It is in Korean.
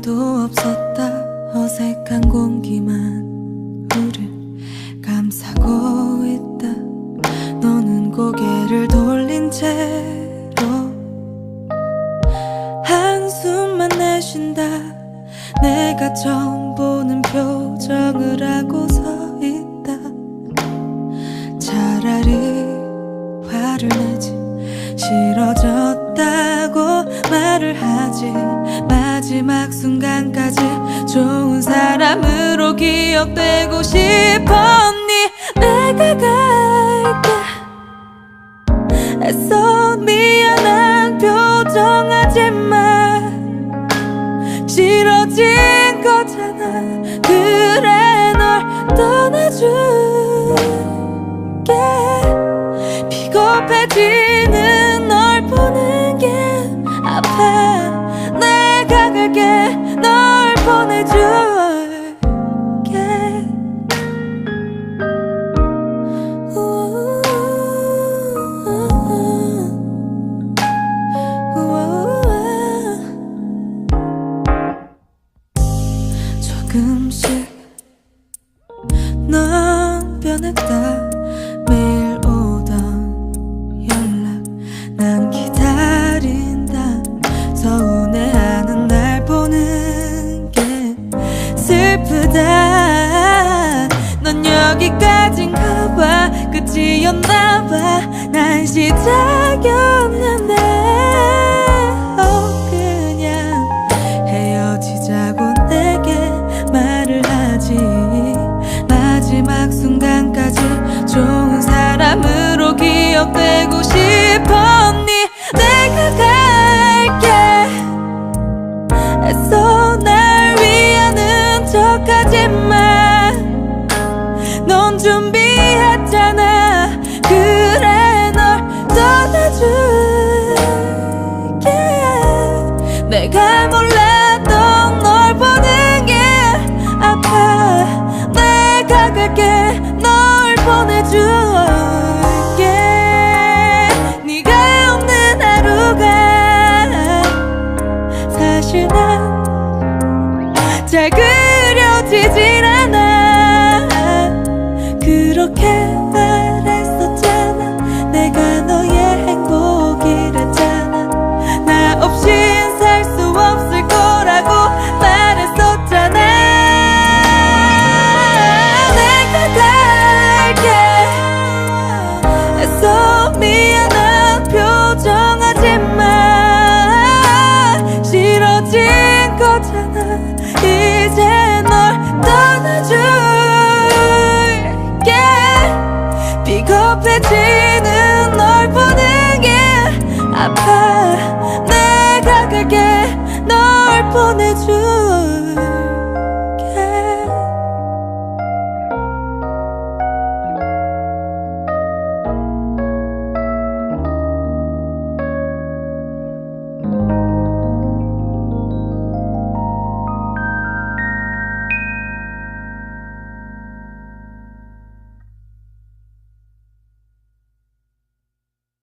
말도 없었다. 어색한 공기만 우릴 감싸고 있다. 너는 고개를 돌린 채로 한숨만 내쉰다. 내가 처음 보는 표정을 하고 서 있다. 차라리 화를 내지 싫어졌다고 말을 하지 마지막 순간까지 좋은 사람으로 기억되고 싶었니? 내가 갈게 애써 미안한 표정하지 마 싫어진 거잖아 넌 변했다. 매일 오던 연락. 난 기다린다. 서운해하는 날 보는 게 슬프다. 넌 여기까지인가 봐. 끝이었나 봐난 시작이었는데 기억되고 싶었니? 내가 갈게. 애써 날 위하는 척하지 마넌 준비 하루가 사실 난 잘 그려지질 않아 아파